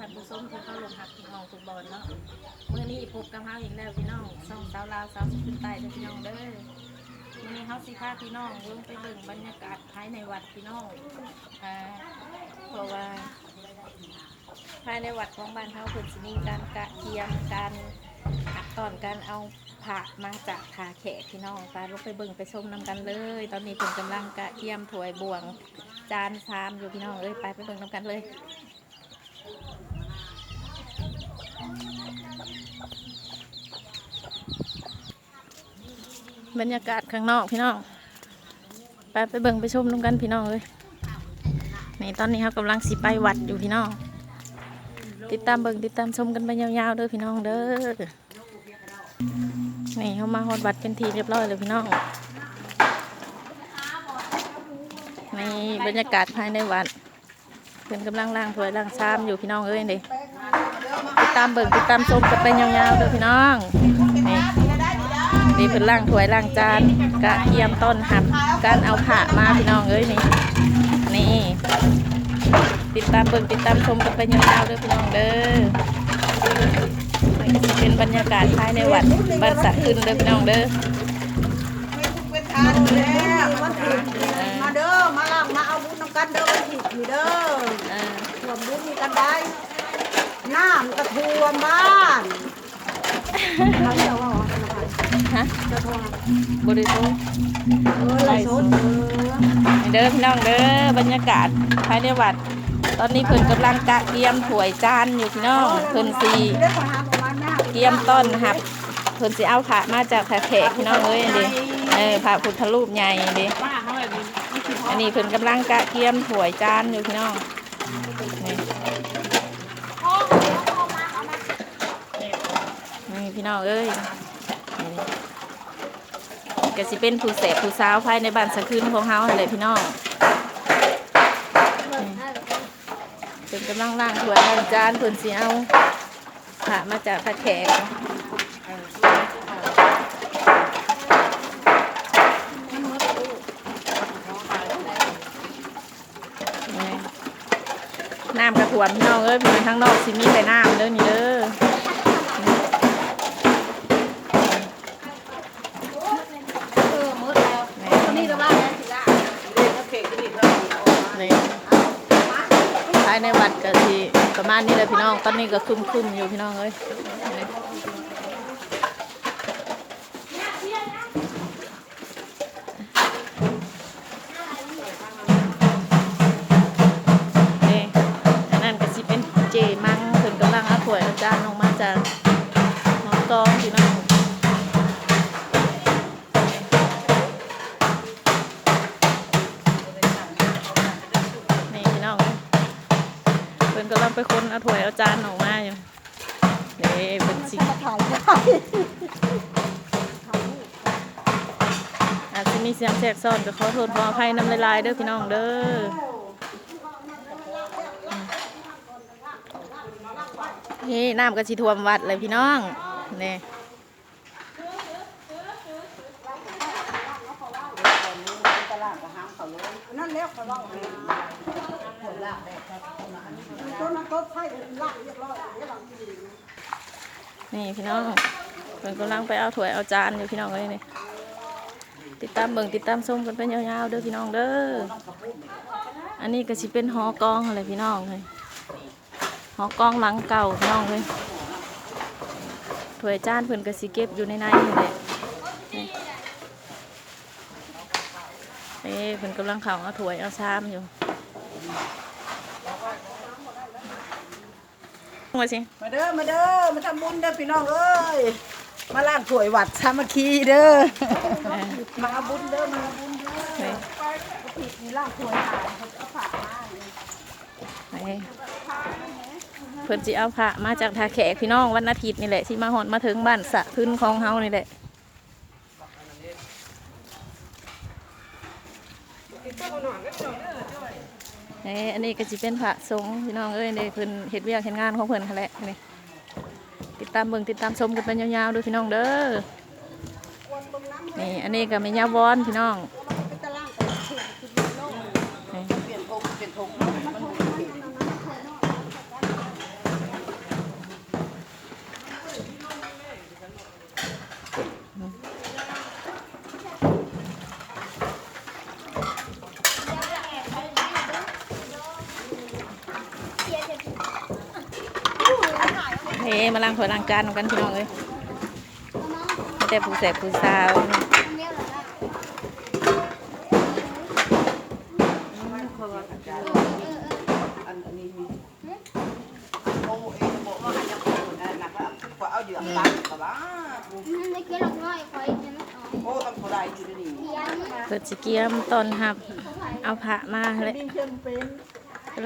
ท่านผู้ชมที่เข้าลงหักที่ห้องฟุตบอลเนาะเมื้อนี้พบกับเฮาอีกแล้วพี่น้องส่องสาวลาวสาวสุดใต้เด้อพี่น้องเด้อมื้อนี้เฮาสิพาพี่น้องลงไปเบิ่งบรรยากาศภายในวัดพี่น้องอ่าเพราะว่า ภายในวัดของบ้านเฮาเพิ่นสิมีการกะเกียมการอัดตอนการเอาผักมาจากขาแขกพี่น้องไปลงไปเบิ่งไปชมนำกันเลย ตอนนี้เพิ่นกำลังกะเกียมถวยบวงจานชามอยู่พี่น้องเอ้ยไปไปเบิ่งนำกันเลย บรรยากาศข้างนอกพี่น้องไปไปเบิ่งไปชมนำกันพี่น้องเลยนี่ตอนนี้เขากำลังสิไปวัดอยู่พี่น้อง ติดตามเบิ่งติดตามชมกันไปยาวๆเด้อพี่น้องเด้อนี่เขามาฮอดวัดเป็นทีเรียบร้อยเลยพี่น้องนี่บรรยากาศภายในวัดเพื่อนกำลังล้างถวยล้างชามอยู่พี่น้องเอ้ยเด้ติดตามเบิ่งติดตามชมกันไปยาวๆเด้อพี่น้องนี่ นี่เพิ่นล้างถ้วยล้างจานกระเทียมต้นหับการเอาผ้ามาพี่น้องเอ้ยนี่นี่ติดตามเบิ่งติดตามชมกันไปยาวๆเด้อพี่น้องเด้อนี่ก็สิเป็นบรรยากาศภายในวัดบ้านสะขึ้นเด้อพี่น้องเด้อเป็นทานอยู่แล้ววันผิดมาเด้อมาล่างมาเอาบุญนำกันเด้อวันผิดอยู่เด้ออ่าท่วมบุญมีกันได้น้ำกระท่วมบ้านเขาจะว่า ฮะจะท่วมบริสุทธิ์ไรสดเออเด้อพี่น้องเด้อบรรยากาศภายในวัด ตอนนี้เพิ่นกำลังกะเกียมถ้วยจานอยู่พี่น้องเพิ่นสีได้ขอหาประมาณนี้เกียมต้นหับเพิ่นสิเอาผ้ามาจากแขกพี่น้องเอ้ยด้เออผ้าพุทธรูปใหญ่ด้อันนี้เพิ่นกำลังกะเกียมถ้วยจานอยู่พี่น้องนี่พี่น้องเอ้ย ก็สิเป็นผู้เสพผู้สาวภายในบ้านสะคืนของเฮาหั่นแหละพี่น้องเพิ่นกำลังล้างถ้วยล้างจานเพิ่นสิเอาผ้ามาจากแขกน้ำกระถ่วมพี่น้องเอ้ยเป็นข้างนอกสิมีแต่น้ำเด้อนี่เด้ออหมดแล้วตอนนี้เราบ้านแล้วสิละเด็กก็เข่งก็ดีแล้ว นี่ภาย ในวัดก็ที่ประมาณนี้เลยพี่น้อง ตอนนี้ก็คุ้มคุมๆอยู่พี่น้องเอ้ย พิ่นกำลังไปคนเอาถ้วยเอาจานออกมาอยู่นี่เป็นสิมาถ่ายอาจจะมีเสียงแทรกซ้อนก็ขอโทษขออภัยนำลายๆเด้อพี่น้องเด้อนี่น้ำก็สิท่วมวัดเลยพี่น้องนี่นั่นแล้วเขาเล่าต้นนั้นก็ใช่ลากเรียบร้อยเดี๋ยวหลังที่นี่พี่น้องเพิ่นกำลังไปเอาถ้วยเอาจานอยู่พี่น้องเอ้ยนี่ติดตามเบิ่งติดตามชมกันเป็นยาวๆเด้อพี่น้องเด้ออันนี้ก็สิเป็นหอกองอะไรพี่น้องเลยหอกองหลังเก่าพี่น้องเลยถ้วยจานเพิ่นก็สิเก็บอยู่ในในนี่แหละนี่เอ้เพิ่นกำลังเข้าเอาถ้วยเอาชามอยู่ มาสิมาเด้อมาเด้อมาทำบุญเด้อพี่น้องเอ้ยมาล้างถ้วยวัดสามัคคีเด้อมาเอาบุญเด้อมาเอาบุญเด้อนี่ผิดนี่ล้างถ้วยหายเขาจะเอาฝากมานี่เพิ่นสิเอาพระมาจากทาแขกพี่น้องวันอาทิตย์นี่แหละที่มาหอดมาถึงบ้านสะพื้นของเฮานี่แหละนี่อัน นี่อันนี้ก็สิเป็นพระสงฆ์พี่น้องเอ้ยนี่เพิ่นเห็ดเวียกเห็ดงานของเพิ่นนั่นแหละนี่ติดตามเบิ่งติดตามชมกันไปยาวๆด้วยพี่น้องเด้อนี่อันนี้ก็แม่ย่าวอนพี่น้อง ไปตะล่างไปเขียนคิดโลก นี่ เปลี่ยนธงเปลี่ยนธงมันหมุนเปลี่ยน เฮ้มาล้างถ้วยล้างจานกันพี่น้องเลยมีแต่ผู้แสบผู้สาวอันอันนี้มีเอ็งบอกว่าให้ยังคนนั้นนะว่าก็เอาเดือดตัดก็ว่าโอ้ต้องคนใดอยู่ในนี้เปิดสเกียมตอนหับ เอาผ้ามาเลย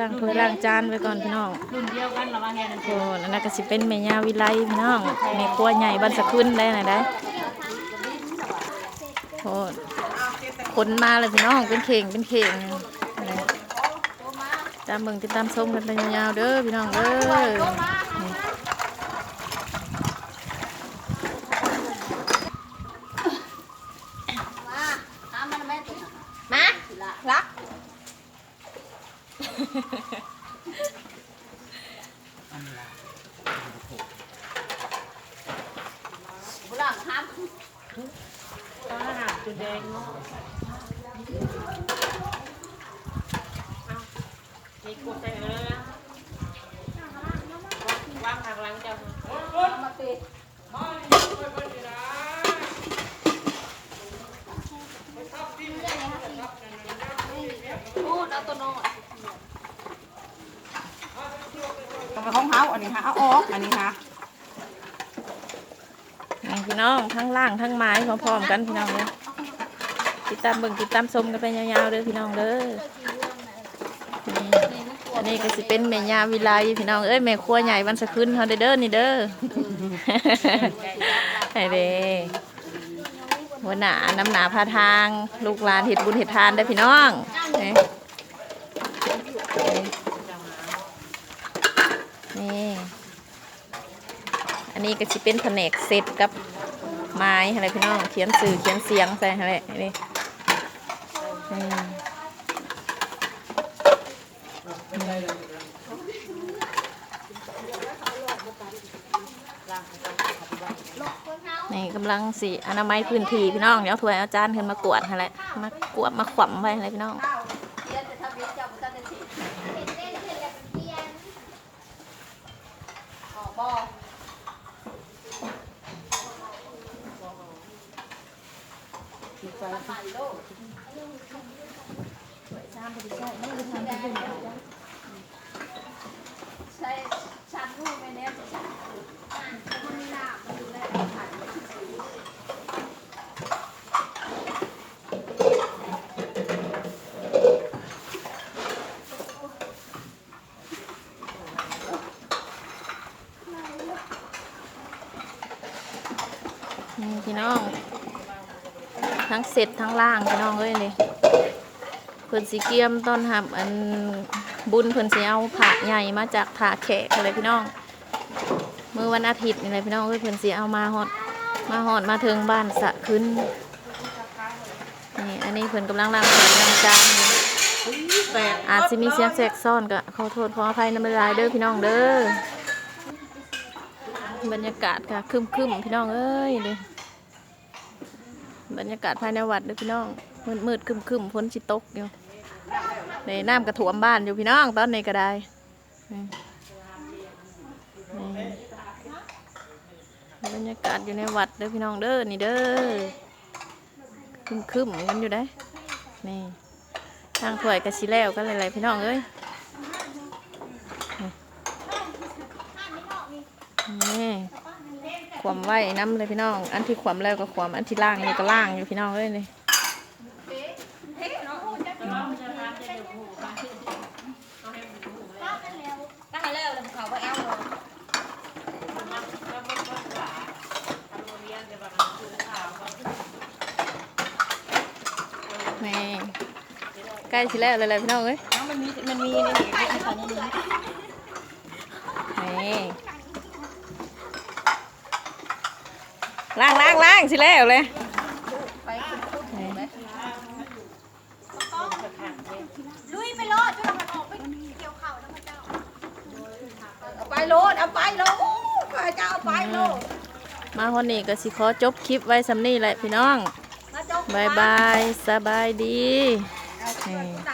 ล้างถ้วยล้างจานไว้ก่อนพี่น้องรุ่นเดียวกันเหรอวะแค่นั้นโอ้นั่นนะก็สิเป็นแม่ย่าวิไลพี่น้องแม่ครัวใหญ่บ้านสะขึ้นได้ไหนะได้โอ้คนมาเลยพี่น้องเป็นเข่งเป็นเข่งนี่ตามเบิ่งติดตามชมกันไปยาวๆเด้อพี่น้องเด้อ มารัก ตอนอาหาร จุดแดงเนาะนี่กดใส่เลยนะวางหักหลังเจ้าต้องไปห้องเฮาอันนี้ฮะเอาออกอันนี้ฮะพี่น้องทั้งล่างทั้งไม้พร้อมๆกันพี่น้องเลย ติดตามเบิ่งติดตามชมกันไปยาวๆเด้อพี่น้องเด้อนี่อันนี้ก็สิเป็นแม่ย่าวิไลพี่น้องเอ้ยแม่ครัวใหญ่บ้านสะขึ้นเฮาเด้อเด้อนี่เด้อไอ้เด้หัวหน้าน้ำหนาพาทาง ลูกหลานเห็ดบุญเห็ดทานได้อพี่น้องนี่นี่อันนี้ก็จะเป็นแผนกเซตกับไม้อะไรพี่น้องเขียนสื่อเขียนเสียงใส่อะไรนี่อืม นี่กำลังสิอนามัยพื้นที่พี่น้องเดี๋ยวถวยเอาจารย์ขึ้นมากวาดอะไรมากวดมาขวำไว้อะไรพี่น้อง นี่พี่น้อง ทั้งเสร็จทั้งล่างพี่น้องเอ้ยเลย พิ่นสีเกียมต้อนรับอันบุญเพิ่นสิเอาผ้าใหญ่มาจากถาแขกอะไรพี่น้องเมื่อวันอาทิตย์นี่เลยพี่น้องเอ้ยเพิ่นสิเอามาฮอดมาฮอดมาถึงบ้านสะขึ้นนี่อันนี้เพิ่นกำลังล้างถ้วยล้างจานอาจจะมีเสียงแทรกซ้อนก็ขอโทษขออภัยน้ำลายเด้อพี่น้องเด้อบรรยากาศค่ะครึมพี่น้องเอ้ยเลยบรรยากาศภายในวัดเด้อพี่น้องมืดมืดคึมคึมฝนสิตกอยู่ ในน้ำกระถ่วมบ้านอยู่พี่น้องตอนนี้ก็ได้บรรยากาศอยู่ในวัดเด้อพี่น้องเด้อนี่เด้อคึมคึมกันอยู่ได้นี่ทางถ้วยกระชิแล้วกันหลายๆพี่น้องเอ้ยนี่ควมไหวน้ำเลยพี่น้อง อันที่ควมแล้วก็ควมอันที่ล่างนี่ก็ล่างอยู่พี่น้องเลยนี่ ใกล้สิแล้วเลยเลยพี่น้องเอ้ยมันมีมันมีนี่นี่นี่ค่ะนี่นี่นี่ล่างล่างล่างสิแล้วเลยไปขึ้นพูดถูกไหมลุยไปโลดจนมันออกไปเกี่ยวเข่าแล้วพระเจ้าเอาไปโลดเอาไปโลดข้าจะเอาไปโลดมาวันนี้ก็สิขอจบคลิปไว้สำนี่แหละพี่น้องมาจกบายบาย สบายดี เ